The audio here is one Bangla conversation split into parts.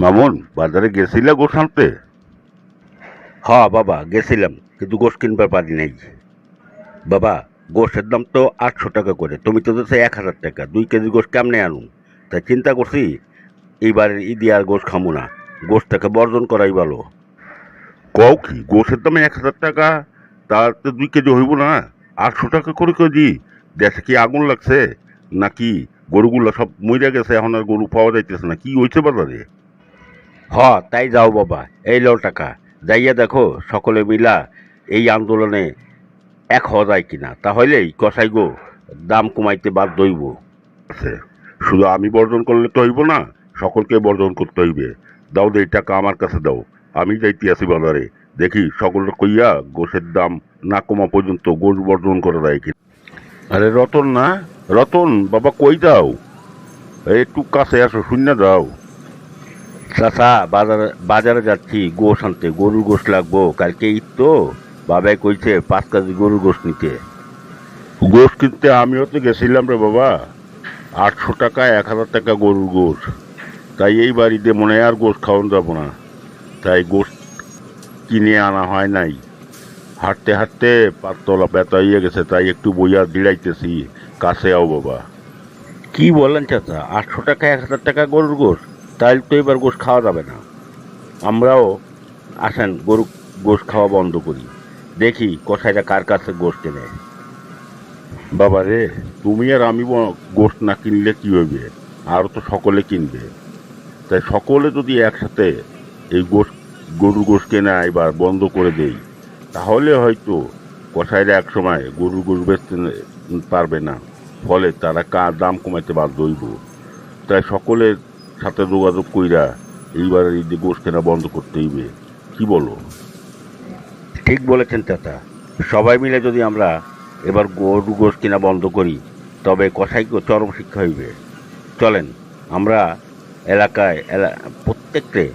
মামুন বাজারে গেছিলে গোস আনতে? হ বাবা গেছিলাম কিন্তু গোস কিনবার পারি নাই বাবা গোসের দাম তো আটশো টাকা করে তুমি তো দিচ্ছে এক হাজার টাকা দুই কেজি গোস কেমনে আনুন তাই চিন্তা করছি এইবারের ঈদে আর গোস খামু না গোসটাকে বর্জন করাই ভালো। কও কি গোসের দামে এক হাজার টাকা তার তো দুই কেজি হইব না আটশো টাকা করে কেজি দেশে কি আগুন লাগছে? নাকি গরুগুলো সব মরে গেছে এখন আর গরু পাওয়া যাইতেছে না কি হয়েছে বাজারে? হ তাই যাও বাবা এই লো টাকা। যাইয়া দেখো সকলে মিলা এই আন্দোলনে এক হওয়া যায় কিনা। তাহলেই কষাই গো দাম কমাইতে বাধ্য হইব। শুধু আমি বর্জন করলে তো হইব না সকলকে বর্জন করতে হইবে। দাও দে এই টাকা আমার কাছে দাও আমি যাইতে আছি বাজারে। দেখি সকলকে কইয়া গোশের দাম না কমা পর্যন্ত গোশ বর্জন করা যায় কিনা। আরে রতন না রতন বাবা কই যাও? এই একটু কাছে আসো শূন্য যাও। চাচা বাজারে বাজারে যাচ্ছি গোশ আনতে গরুর গোশ লাগবো কালকে ঈদ তো বাবাই কইছে পাঁচ কেজি গরুর গোশ নিতে। গোশ কিনতে আমিও তো গেছিলাম রে বাবা আটশো টাকা এক হাজার টাকা গরুর গোশ। তাই এই বাড়িতে মনে হয় আর গোশ খাওয়ানো যাব না। তাই গোশ কিনে আনা হয় নাই। হাঁটতে হাঁটতে পাতলা ব্যথা হয়ে গেছে তাই একটু বইয়া দিড়াইতেছি কাছে আও বাবা। কি বলেন চাচা আটশো টাকা এক হাজার টাকা গরুর গোশ? তাহলে তো এবার গোশ খাওয়া যাবে না। আমরাও আসেন গরু গোশ খাওয়া বন্ধ করি। দেখি কষাইরা কার কাছে গোশ কেনে। বাবা রে, তুমি আর আমি গোশ না কিনলে কি হইবে? আরও তো সকলে কিনবে। তাই সকলে যদি একসাথে এই গোশ, গরুর গোশ কেনা এবার বন্ধ করে দেই, তাহলে হয়তো কষাইরা এক সময় গরুর গোশ বেচতে পারবে না। ফলে তারা কা, দাম কমাইতে বাধ্য হইব। তাই সকলের সাথে যোগাযোগ কইরা এইবার এই যে গোশ কেনা বন্ধ করতে হইবে, কি বলো? ঠিক বলেছেন চাচা। সবাই মিলে যদি আমরা এবার গরু গোশ কেনা বন্ধ করি, তবে কষাইকে চরম শিক্ষা হইবে। চলেন, আমরা এলাকায়, এলা- প্রত্যেককে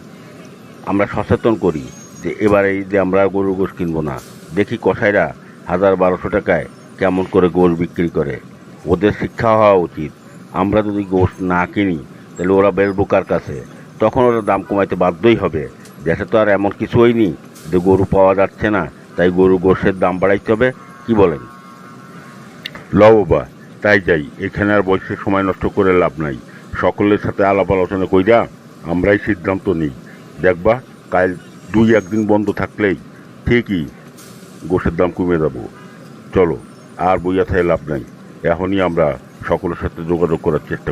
আমরা সচেতন করি যে এবারে ঈদে আমরা গরু গোশ কিনবো না। দেখি কষাইরা হাজার বারোশো টাকায় কেমন করে গোশ বিক্রি করে। ওদের শিক্ষা হওয়া উচিত। আমরা যদি গোশ না কিনি তাহলে ওরা বেচবো কার কাছে। তখন ওরা দাম কমাইতে বাধ্যই হবে। দেশে তো আর এমন কিছু হয়নি যে গরু পাওয়া যাচ্ছে না, তাই গরু গোশের দাম বাড়াইতে হবে। কি বলেন? লও বাবা তাই যাই, এখানে আর বয়সের সময় নষ্ট করে লাভ নাই। সকলের সাথে আলাপ আলোচনা কইরা আমরাই সিদ্ধান্ত নিই। দেখবা, কাল দুই একদিন বন্ধ থাকলেই ঠিকই গোশের দাম কমে যাব। চলো, আর বইয়া থেকে লাভ নাই। এখনই আমরা সকলের সাথে যোগাযোগ করার চেষ্টা